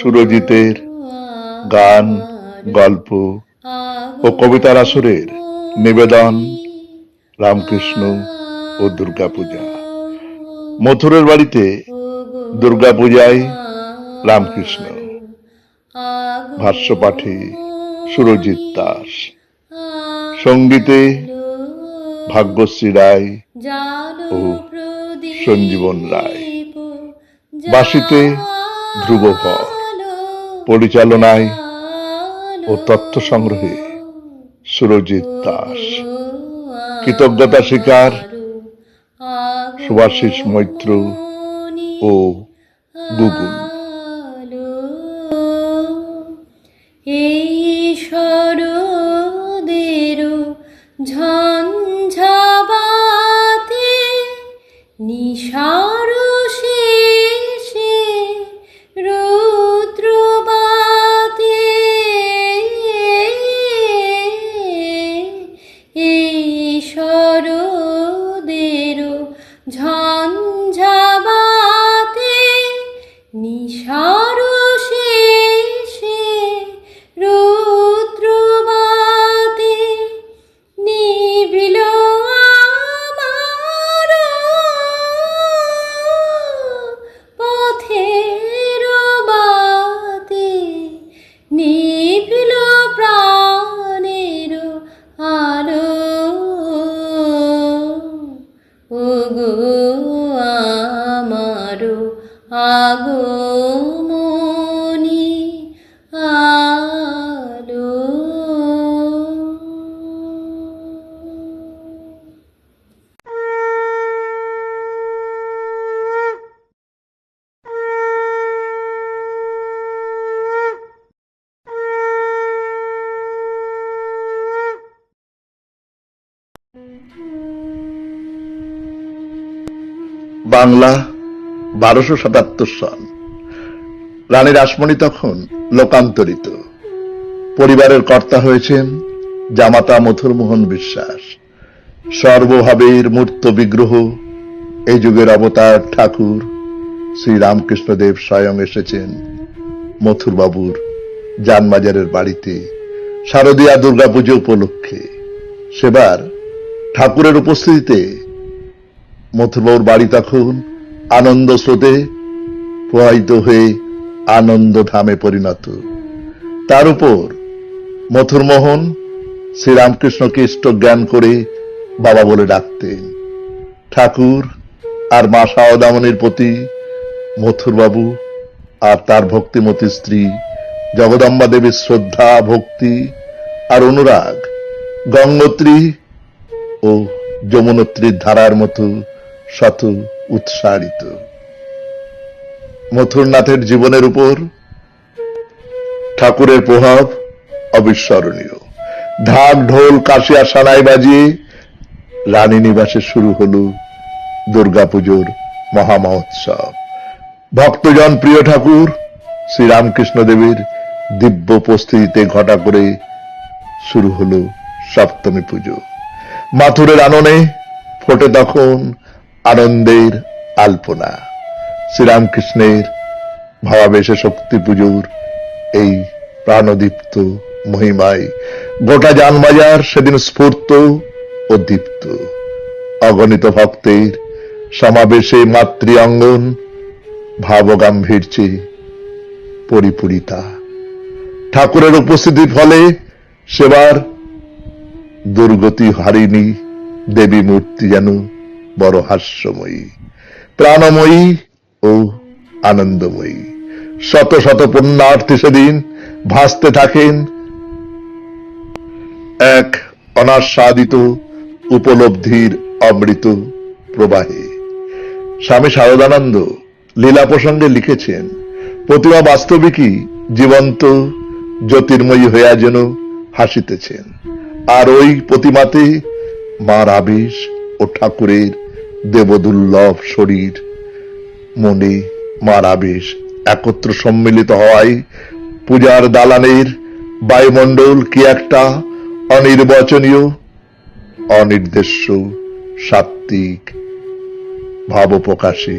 সুরজিতের গান, গল্প ও কবিতার আসরের নিবেদন রামকৃষ্ণ ও দুর্গাপূজা। মথুরের বাড়িতে দুর্গাপূজায় রামকৃষ্ণ। ভাষ্য পাঠে সুরজিৎ দাস। সঙ্গীতে ভাগ্যশ্রী রায় ও সঞ্জীবন রায়। বাঁশিতে ধ্রুব পরিচালনায় ও তথ্য সংগ্রহে সুরজিৎ দাস। কৃতজ্ঞতা শিকার সুভাশিস মৈত্র ও গুগুল। এই আমারো আগমনি আলো। বাংলা বারোশো সাতাত্তর সন রানী রাসমণি তখন লোকান্তরিত। পরিবারের কর্তা হয়েছেন জামাতা মথুরমোহন বিশ্বাস। সর্বভাবের মূর্ত বিগ্রহ এই যুগের অবতার ঠাকুর শ্রী রামকৃষ্ণদেব স্বয়ং এসেছেন মথুরবাবুর জানবাজারের বাড়িতে। শারদীয়া দুর্গাপুজো উপলক্ষে। সেবার ঠাকুরের উপস্থিতিতে মথুরবাবুর বাড়ি তখন আনন্দ স্রোতে প্রবাহিত হয়ে আনন্দ ধামে পরিণত। তার উপর মথুরমোহন শ্রীরামকৃষ্ণকে ইষ্ট জ্ঞান করে বাবা বলে ডাকতেন। ঠাকুর আর মা সারদামণির প্রতি মথুরবাবু আর তার ভক্তিমতী স্ত্রী জগদম্বা দেবীর শ্রদ্ধা, ভক্তি আর অনুরাগ গঙ্গোত্রী ও যমুনোত্রীর ধারার মতো শত উৎসারিত। মথুরনাথের জীবনের উপর ঠাকুরের প্রভাব অবিস্মরণীয়। ঢাক, ঢোল, কাশিয়া, সানাই বাজিয়ে রানী নিবাসে শুরু হল দুর্গাপুজোর মহামহোৎসব। ভক্তজন, প্রিয় ঠাকুর শ্রীরামকৃষ্ণ দেবের দিব্য উপস্থিতিতে ঘটা করে শুরু হলো সপ্তমী পুজো। মাথুরের আননে ফোটে তখন আনন্দের আলপনা। শ্রীরামকৃষ্ণের ভাবাবেশে শক্তি পুজোর এই প্রাণদীপ্ত মহিমায় গোটা যানবাজার সেদিন স্ফূর্ত ও দীপ্ত। অগণিত ভক্তের সমাবেশে মাতৃ অঙ্গন ভাবগাম্ভীর্যে পরিপূরিতা। ঠাকুরের উপস্থিতির ফলে সেবার দুর্গতি হারিনি দেবী মূর্তি যেন বড় হাস্যময়ী, প্রাণময়ী ও আনন্দময়ী। শত শত পুণ্যার্থী সেদিন ভাসতে থাকেন এক অনাস্বাদিত উপলব্ধির অমৃত প্রবাহে। স্বামী শারদানন্দ লীলা প্রসঙ্গে লিখেছেন, প্রতিমা বাস্তবিকই জীবন্ত, জ্যোতির্ময়ী হইয়া যেন হাসিতেছেন। আর ওই প্রতিমাতে মার আবেশ ও ঠাকুরের দেবদুর্লভ শরীর। মনে মার আবেশ একত্র সম্মিলিত হওয়ায় পূজার দালানের বায়ুমণ্ডল কি একটা অনির্বচনীয়, অনির্দেশ্য, সাত্ত্বিক ভাব প্রকাশে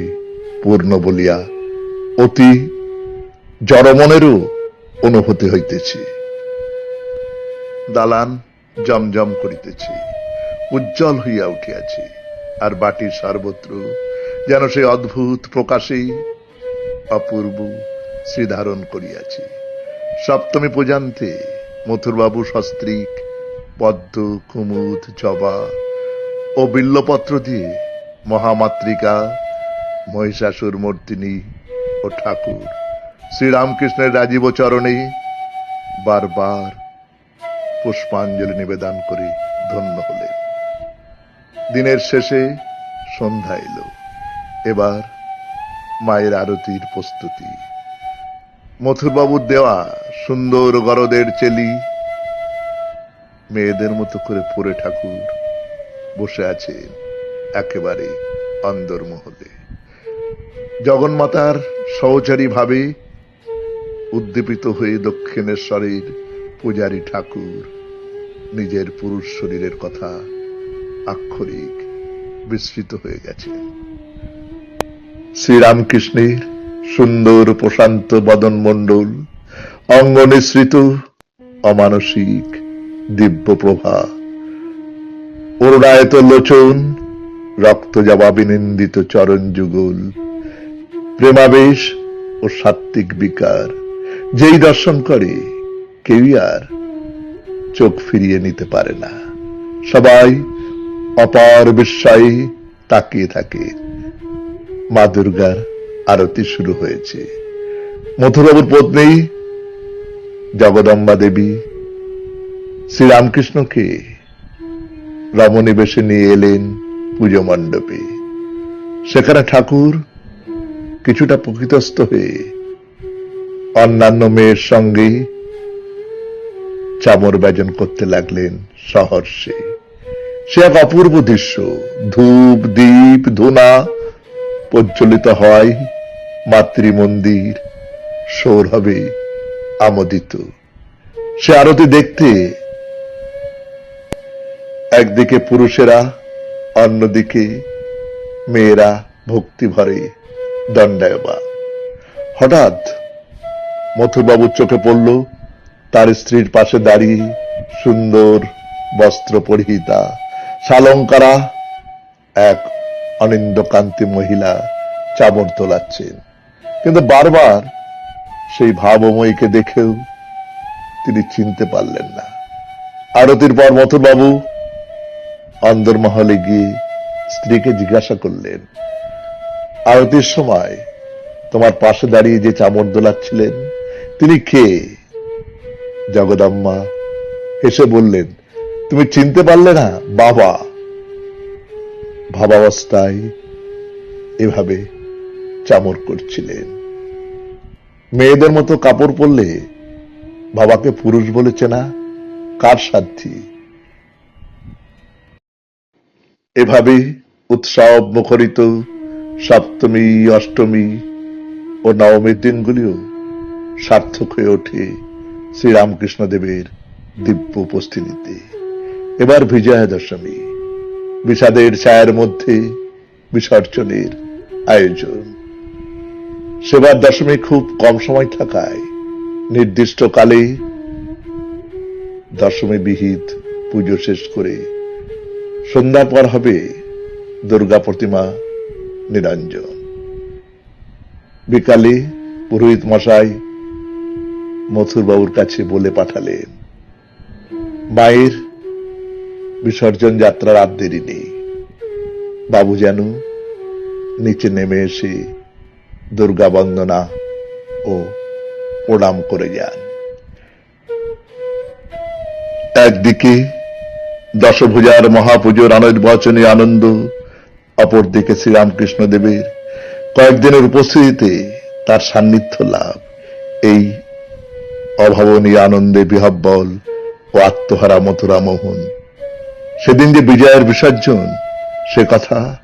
পূর্ণ বলিয়া অতি জড়মনেরও অনুভূতি হইতেছে। দালান জমজম করিতেছে, উজ্জ্বল হইয়া উঠিয়াছে। আর বাটির সর্বত্র, যেন সে অদ্ভুত প্রকাশে অপূর্ব শ্রীধারণ করিয়াছে। সপ্তমী পূজান্তে মথুরবাবু সস্ত্রীক, পদ্ম, কুমুদ, জবা ও বিল্লপত্র দিয়ে মহামাতৃকা, মহিষাসুর মূর্তিনী ও ঠাকুর শ্রীরামকৃষ্ণের রাজীব চরণে বারবার পুষ্পাঞ্জলি নিবেদন করে ধন্য হলেন। দিনের শেষে সন্ধ্যা এলো। এবার মায়ের আরতির প্রস্তুতি। মথুরবাবুর দেওয়া সুন্দর গরদের চেলি মেয়েদের মতো করে পরে ঠাকুর বসে আছেন একেবারে অন্দরমহলে। জগন্মাতার সহচারী ভাবে উদ্দীপিত হয়ে দক্ষিণেশ্বরের পূজারী ঠাকুর নিজের পুরুষ শরীরের কথা আক্ষরিক বিস্মৃত হয়ে গেছে। শ্রীরামকৃষ্ণের সুন্দর প্রশান্ত বদন মণ্ডল অঙ্গ নিঃসৃত অমানসিক দিব্য প্রভা অরুণায়ত লোচন রক্ত জবাবি নিন্দিত চরণ যুগল প্রেমাবেশ ও সাত্ত্বিক বিকার, যেই দর্শন করে কেউই আর চোখ ফিরিয়ে নিতে পারে না। সবাই অপার বিস্ময়ে তাকিয়ে থাকে। মা দুর্গার আরতি শুরু হয়েছে। মথুরবাবুর পত্নী জগদম্বা দেবী শ্রীরামকৃষ্ণকে রমণী বেশে নিয়ে এলেন পুজো মণ্ডপে। সেখানে ঠাকুর কিছুটা প্রকৃতস্থ হয়ে অন্যান্য মেয়ের সঙ্গে চামর ব্যজন করতে লাগলেন সহর্ষে। সে এক অপূর্ব দৃশ্য। ধূপ দীপ ধুনা প্রজ্বলিত হয়, মাতৃমন্দির, সৌরভে আমোদিত। সে আরতি দেখতে একদিকে পুরুষেরা, অন্যদিকে মেয়েরা ভক্তি ভরে দণ্ডায়বা হঠাৎ মথুরবাবুর চোখে পড়ল তার স্ত্রীর পাশে দাঁড়িয়ে সুন্দর বস্ত্র পরিহিতা। সালঙ্কারা এক অনিন্দকান্তি মহিলা চাবর তোলাচ্ছেন। কিন্তু বারবার সেই ভাবময়ীকে দেখেও তিনি চিনতে পারলেন না। আরতির পর মথুরবাবু অন্দরমহলে গিয়ে স্ত্রীকে জিজ্ঞাসা করলেন, আরতির সময় তোমার পাশে দাঁড়িয়ে যে চামর দোলাচ্ছিলেন, তিনি কে? জগদম্মা হেসে বললেন তুমি চিনতে পারলে না, বাবা। ভাবাবস্থায় এভাবে চামর করছিলেন। মেয়েদের মতো কাপড় পরলে বাবাকে পুরুষ বলেছে না, কার সাধ্যি এভাবে উৎসব মুখরিত সপ্তমী, অষ্টমী ও নবমীর দিনগুলিও সার্থক হয়ে ওঠে শ্রীরামকৃষ্ণ দেবের দিব্য উপস্থিতিতে। এবার বিজয়া দশমী। বিষাদের ছায়ার মধ্যে বিসর্জনের আয়োজন। সেবার দশমী খুব কম সময় থাকায় নির্দিষ্ট কালে দশমী বিহিত পুজো শেষ করে সন্ধ্যার পর হবে দুর্গা প্রতিমা নিরঞ্জন। বিকালে পুরোহিত মশাই মথুরবাবুর কাছে বলে পাঠালেন, মায়ের বিসর্জন যাত্রার আর দেরি নেই। বাবু যেন নিচে নেমে এসে দুর্গা বন্দনা ও প্রণাম করে যান। একদিকে দশভুজার মহাপুজোর অনির্বাচনী আনন্দ, অপরদিকে শ্রীরামকৃষ্ণ দেবের কয়েকদিনের উপস্থিতিতে তার সান্নিধ্য লাভ। এই অভাবনীয় আনন্দে বিহব্বল ও আত্মহারা মথুরা মোহন সেদিন যে বিজয়ের বিসর্জন, সে কথা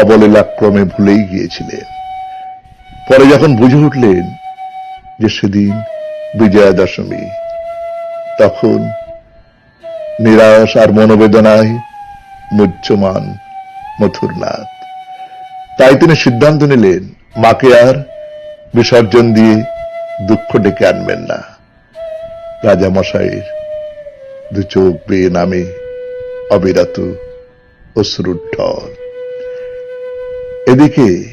অবলীলাক্রমে ভুলেই গিয়েছিলেন পরে যখন বুঝে উঠলেন যে সেদিন বিজয়া দশমী, তখন নিরাশ আর মনোবেদনায় মুহ্যমান মথুরনাথ। তাই তিনি সিদ্ধান্ত নিলেন, মাকে আর বিসর্জন দিয়ে দুঃখ ডেকে আনবেন না। রাজা মশাইয়ের দু চোখ বেয়ে নামে অবিরত অশ্রুর এদিকে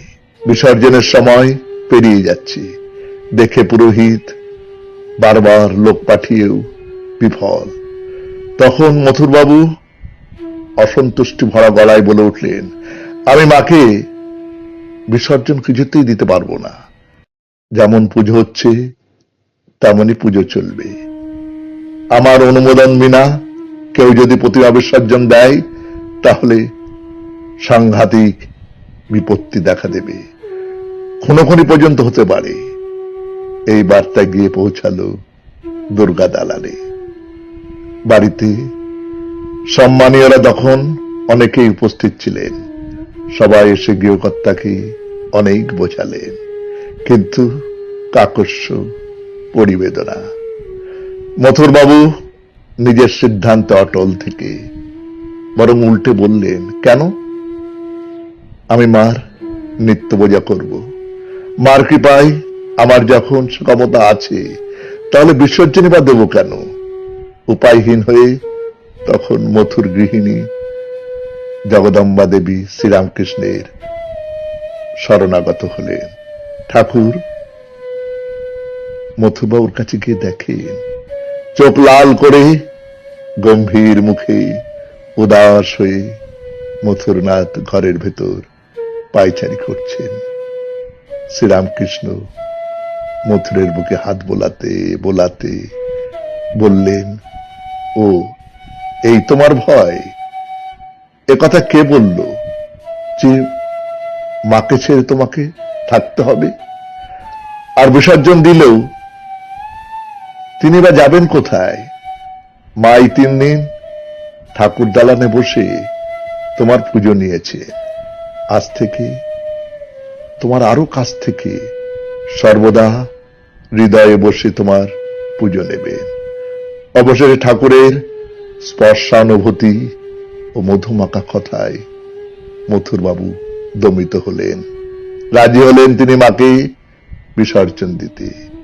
বিসর্জনের সময় পেরিয়ে যাচ্ছে। দেখে পুরোহিত বারবার লোক পাঠিয়েও বিফল। তখন মথুরবাবু অসন্তুষ্টি ভরা গলায় বলে উঠলেন, আমি মাকে বিসর্জন কিছুতেই দিতে পারব না। যেমন পুজো হচ্ছে, তেমনই পুজো চলবে। আমার অনুমোদন বিনা কেউ যদি প্রতিমা বিসর্জন দেয়, তাহলে সাংঘাতিক বিপত্তি দেখা দেবে। খুনোখুনি পর্যন্ত হতে পারে। এই বার্তা গিয়ে পৌঁছালো দুর্গা দালালে। বাড়িতে সম্মানীয়রা তখন অনেকেই উপস্থিত ছিলেন। সবাই এসে গৃহকর্তাকে অনেক বোঝালেন। কিন্তু কাকস্য পরিবেদনা। মথুরবাবু নিজের সিদ্ধান্তে অটল থেকে বরং উল্টে বললেন, কেন? আমি মার নিত্য বোঝা করব। মার কৃপায় আমার যখন ক্ষমতা আছে, তাহলে বিসর্জনই বা দেবো কেন? উপায়হীন হয়ে তখন মথুর গৃহিণী জগদম্বা দেবী শ্রীরামকৃষ্ণের শরণাগত হলেন। ঠাকুর মথুরবাবুর কাছে গিয়ে দেখেন চোখ লাল করে গম্ভীর মুখে উদাস হয়ে মথুরনাথ ঘরের ভেতর পায়চারি করছেন। শ্রীরামকৃষ্ণ মথুরের বুকে হাত বোলাতে বোলাতে বললেন, ও, এই তোমার ভয়? এ কথা কে বলল যে মাকে ছেড়ে তোমাকে থাকতে হবে? আর বিসর্জন দিলেও তিনি বা যাবেন কোথায়? মা এই তিন দিন ঠাকুর দালানে বসে তোমার পুজো নিয়েছে। আজ থেকে তোমার আরও কাছ থেকে সর্বদা হৃদয়ে বসে তোমার পুজো নেবে। অবশেষে ঠাকুরের স্পর্শানুভূতি ও মধুমাকা কথায় মথুরবাবু দমিত হলেন। রাজি হলেন তিনি মাকে বিসর্জন দিতে।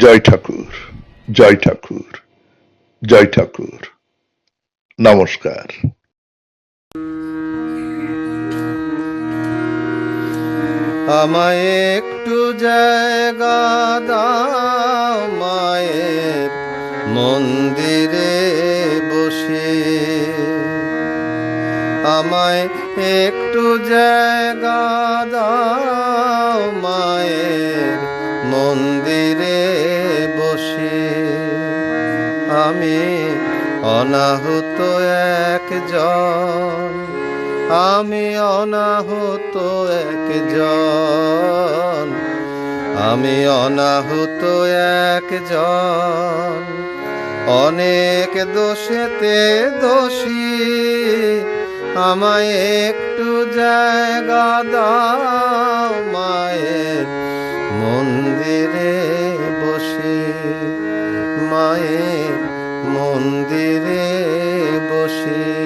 জয় ঠাকুর জয় ঠাকুর জয় ঠাকুর। নমস্কার। আমায় একটু জায়গা দাও মায়ের মন্দিরে বসে। আমায় একটু জায়গা দাও অনাহুত একজন, আমি অনাহুত একজন, আমি অনাহুত জল অনেক দোষেতে দোষী, আমায় একটু জায়গা দাও মায়ের মায়ের মন্দিরে বসে